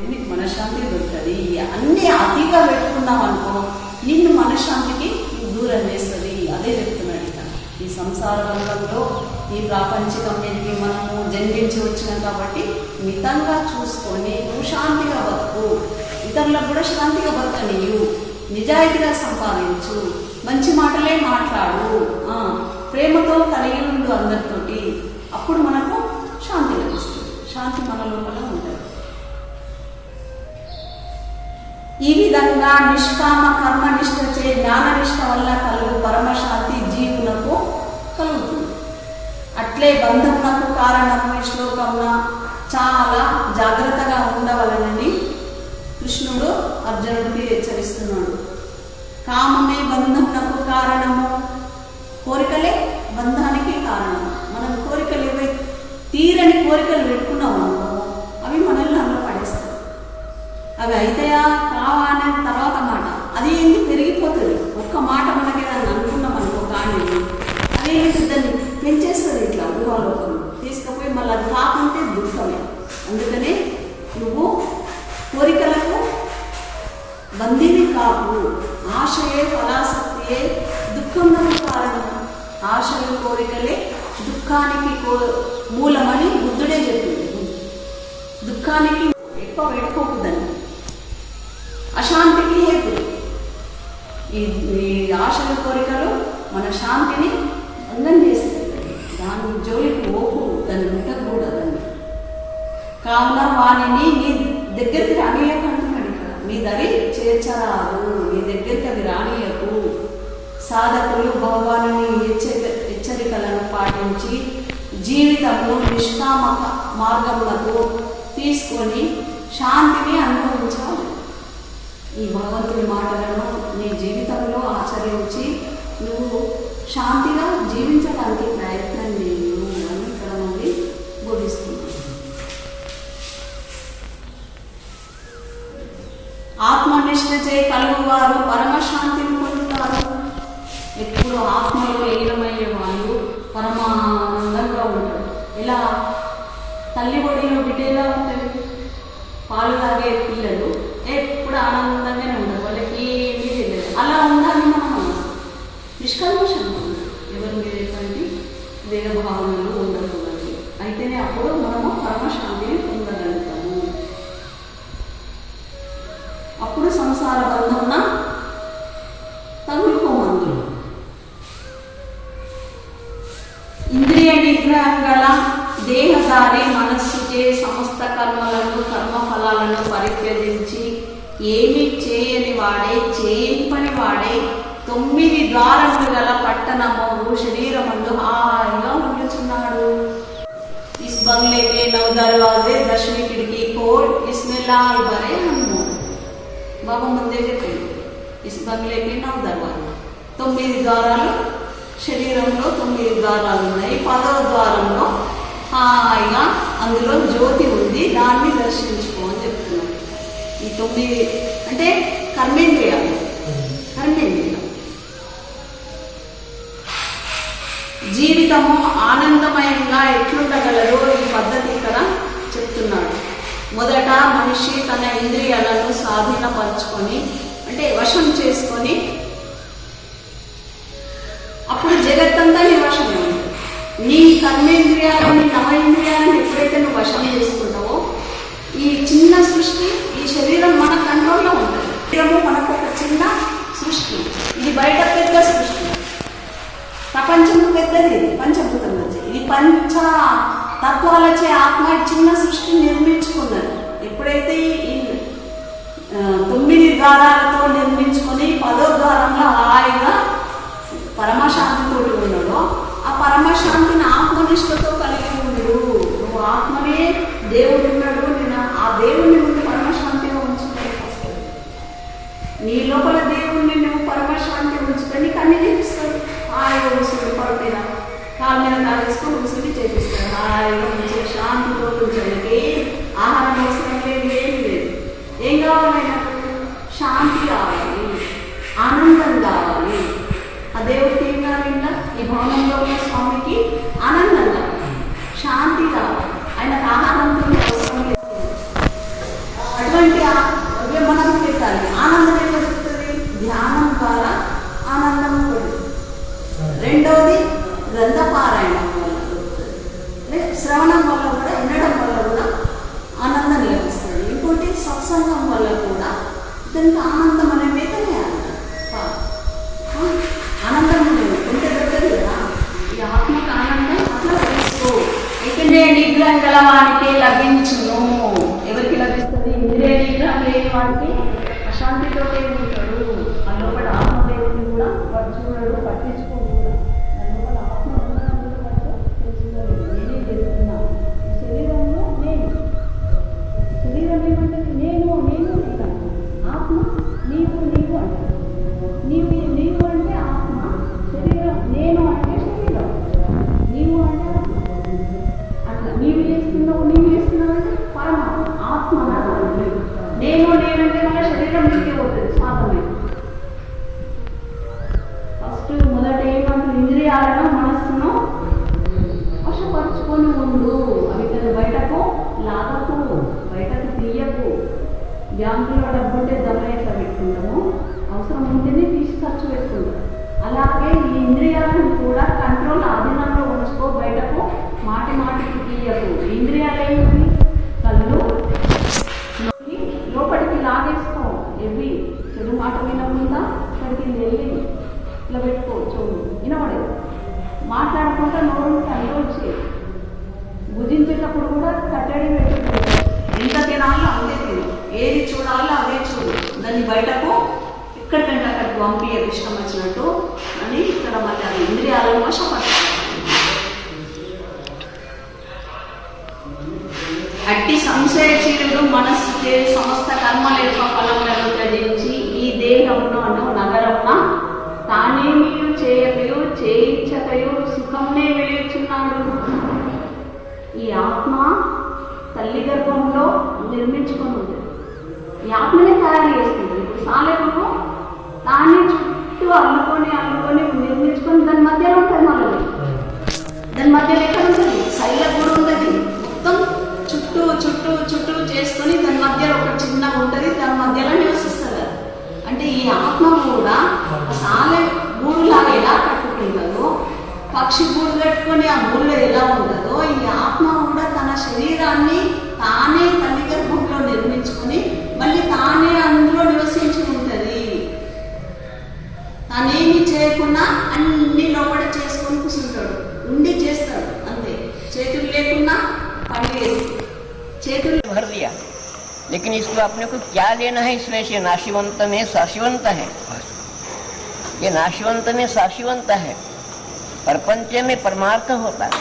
నీకు మనశ్శాంతి దొరుకుతుంది. అన్ని అతిగా పెట్టుకున్నావు అనుకో నిన్ను మనశ్శాంతికి దూరం చేస్తుంది. అదే చెప్తున్నాడు ఇక. ఈ సంసార రంగంలో ఈ ప్రాపంచికం మీదకి మనము జన్మించి వచ్చినాం కాబట్టి మితంగా చూసుకొని నువ్వు శాంతిగా బతుకు. ఇతరులకు కూడా శాంతిగా బతకనియు నిజాయితీగా సంపాదించు. మంచి మాటలే మాట్లాడు. ఆ, ప్రేమతో కలిగి ఉండు అందరితోటి. అప్పుడు మనకు శాంతి లభిస్తుంది. శాంతి మన లోపల ఉంటుంది. ఈ విధంగా నిష్కామ కర్మనిష్ట చే జ్ఞాననిష్ట వల్ల కలుగు పరమశాంతి జీవునకు కలుగుతుంది. అట్లే బంధమునకు కారణము ఈ శ్లోకంలో చాలా జాగ్రత్తగా ఉండవలనని కృష్ణుడు అర్జునుడికి హెచ్చరిస్తున్నాడు. కామమే బంధమునకు కారణము. కోరికలే బంధానికి కారణం. మనం కోరికలు ఏవై తీరని కోరికలు పెట్టుకున్నాం అవి అయితాయా? కావా అనే తర్వాత మాట. అది ఏంటి పెరిగిపోతుంది? ఒక్క మాట మనకి అనుకున్నాం అనుకో కానీ అది దాన్ని? పెంచేస్తుంది ఇట్లా ఊహాలోకం తీసుకుపోయి మళ్ళీ అది కాకుంటే దుఃఖమే. అందుకనే నువ్వు కోరికలకు బందీని కాపు ఆశయే ఫలాసక్తియే దుఃఖంలో కారణం. ఆశలు కోరికలే దుఃఖానికి కో మూలమని బుద్ధుడే చెప్పింది. దుఃఖానికి ఎక్కువ పెట్టుకోకూడదని అశాంతికి హేతు. ఈ ఈ ఆశల కోరికలు మన శాంతిని భంగం చేస్తుంది దాని జోలికి ఓపు దాన్ని ముట్టకూడదని కావున వాణిని నీ దగ్గరికి రానియకంటున్నాడు ఇక్కడ నీ దరి చేర్చరాదు నీ దగ్గరికి అది రానియకు. సాధకులు భగవాను హెచ్చరిక హెచ్చరికలను పాటించి జీవితంలో నిష్కామ మార్గములకు తీసుకొని శాంతిని అనుభవించాలి. ఈ భగవంతుడి మాటలను నీ జీవితంలో ఆచరించి నువ్వు శాంతిగా జీవించడానికి ప్రయత్నం చేయు అని ఇక్కడ నుండి బోధిస్తున్నాను. ఆత్మనిష్ట చే కలుగువారు పరమశాంతి అప్పుడు సంసార బంధమున తగులుకోమందు ఇంద్రియ నిగ్రహం గల దేహదారి మనస్సుచే సమస్త కర్మలను కర్మఫలాలను పరిత్యజించి ఏమి చేయని వాడే చేయని పని వాడే తొమ్మిది ద్వారములు గల పట్టణము శరీరమందు హాయిగా ఉండుచున్నాడు इस बंगले के नौ दरवाजे दसवीं खिड़की खोल इसमें लाल भरे हनुमान బాబా ముందే చెప్పింది ఇస్ బంగ్లేకి నవ దర్వాజా తొమ్మిది ద్వారాలు శరీరంలో తొమ్మిది ద్వారాలు ఉన్నాయి పదవ ద్వారంలో హాయిగా అందులో జ్యోతి ఉంది దాన్ని దర్శించుకో అని చెప్తున్నాడు ఈ తొమ్మిది అంటే కర్మేంద్రియాలు కర్మేంద్రియాలు జీవితము ఆనందమయంగా ఎట్లుండగలదో ఈ పద్ధతి మొదట మనిషి తన ఇంద్రియాలను స్వాధీనపరచుకొని అంటే వశం చేసుకొని అప్పుడు జగత్తంతా నీ వశమే. నీ కర్మేంద్రియాలని నవ ఇంద్రియాలను ఎప్పుడైతే నువ్వు వశం చేసుకుంటావో ఈ చిన్న సృష్టి ఈ శరీరం మన కంట్రోల్లో ఉంటుంది. శరీరము మనకు ఒక చిన్న సృష్టి. ఇది బయట పెద్ద సృష్టి. ప్రపంచం పెద్దది పంచభూతం నుంచి ఇది పంచ ఆత్మ చిన్న సృష్టి నిర్మించుకున్నది. ఎప్పుడైతే ఈ తొమ్మిది ద్వారాలతో నిర్మించుకొని పదో ద్వారంలో హాయిగా పరమశాంతితో ఉన్నాడో ఆ పరమశాంతిని ఆత్మనిష్టతో కలిగి ఉండు. నువ్వు ఆత్మనే దేవుడు ఉన్నాడు నేను ఆ దేవుడిని ముందు పరమశాంతిగా ఉంచుకుంటే ఫస్ట్ నీ లోపల దేవుణ్ణి నువ్వు పరమశాంతి ఉంచుకొని కన్నీ అన్ని ఆయన హాయిగా కూర్చుని కాళ్ళ మీద కాలేసుకొని కూర్చుని చేపిస్తాడు హాయిగా మంచిగా శాంతితో కూర్చోడానికి ఆహారం అవసరం లేదు ఏమి లేదు. ఏం కావాలి నాకు? శాంతి కావాలి. ఆనందం కావాలి. ఆ దేవుడికి ఏం కావాలి? ఈ భవనంలో ఉన్న స్వామికి ఆనందం కావాలి. శాంతి కావాలి. ఆయనకు ఆహారంతో అవసరం లేదు. ఆనందం ఇంద్రియ నిగ్రహం గల వానికి లభించును. ఎవరికి లభిస్తుంది? ఇంద్రియ నిగ్రహం లేని వానికి అశాంతితో ఉంటాడు. ఆ లోపల ఏది చూడాలో అవే చూడు. దాన్ని బయటకు ఇక్కడికంటే అక్కడికి పంపి ఇష్టం వచ్చినట్టు అని ఇక్కడ మళ్ళీ అది ఇంద్రియాలను వశపడతారు అట్టి సంశయశీలుడు మనస్సు సమస్త కర్మ లేక ఫలములను త్యజించి ఈ దేహమును అను నగరమున తానేమియు చేయకయు చేయించకయు సుఖమునే వెళ్ళుచున్నాడు ఈ ఆత్మ తల్లి గర్భంలో నిర్మించుకొని ఉంది. ఈ ఆత్మనే తయారు చేస్తుంది. ఇప్పుడు సాలెపును తానే చుట్టూ అల్లుకొని అల్లుకొని నిర్మించుకొని దాని మధ్యలో ఉంటుంది మనది. దాని మధ్యలో ఎక్కడ ఉంటుంది? శైల కూడా ఉంటుంది. మొత్తం చుట్టూ చుట్టూ చుట్టూ చేసుకొని దాని మధ్యలో ఒక చిన్న ఉంటుంది దాని మధ్యలో నివసిస్తుంది అంటే ఈ ఆత్మ కూడా సాలె గూడులాగా ఎలా కట్టుకుంటుందో పక్షి గూడు కట్టుకొని ఆ గూడులో ఎలా ఉంటుంది ఉండి చేస్తాడు అంతే చేతులు లేకున్నా పని లేదు చేతులు भर दिया लेकिन इसको अपने को क्या लेना है इसमें से नाशिवंत में साशिवंत है ये नाशिवंत में साशिवंत है प्रपंच में परमार्थ होता है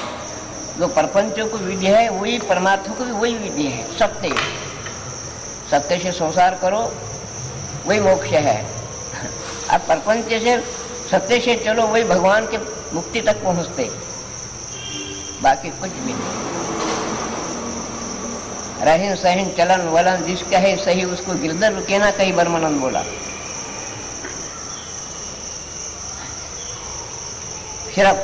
जो प्रपंच को विधि है वही परमार्थ को भी वही विधि है सत्य सत्य से संसार करो वही मोक्ष है अब प्रपंच से सत्य से चलो वही भगवान के मुक्ति तक पहुंचते बाकी कुछ भी नहीं। रहन सहन चलन वलन जिसका है सही, उसको गिरदर रुके ना कई बर्मनंद बोला? सिर्फ़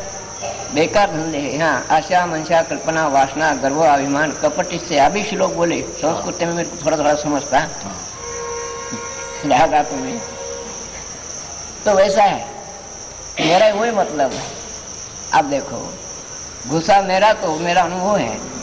बेकार धंधे हैं। यहाँ आशा, मंशा, कल्पना, वासना, गर्व, अभिमान, कपट, इससे अभी श्लोक बोले। संस्कृत में मेरे को थोड़ा थोड़ा समझता लगा तुम्हें तो वैसा है। मेरा वही मतलब है। अब देखो। गुस्सा मेरा तो मेरा अनुभव है।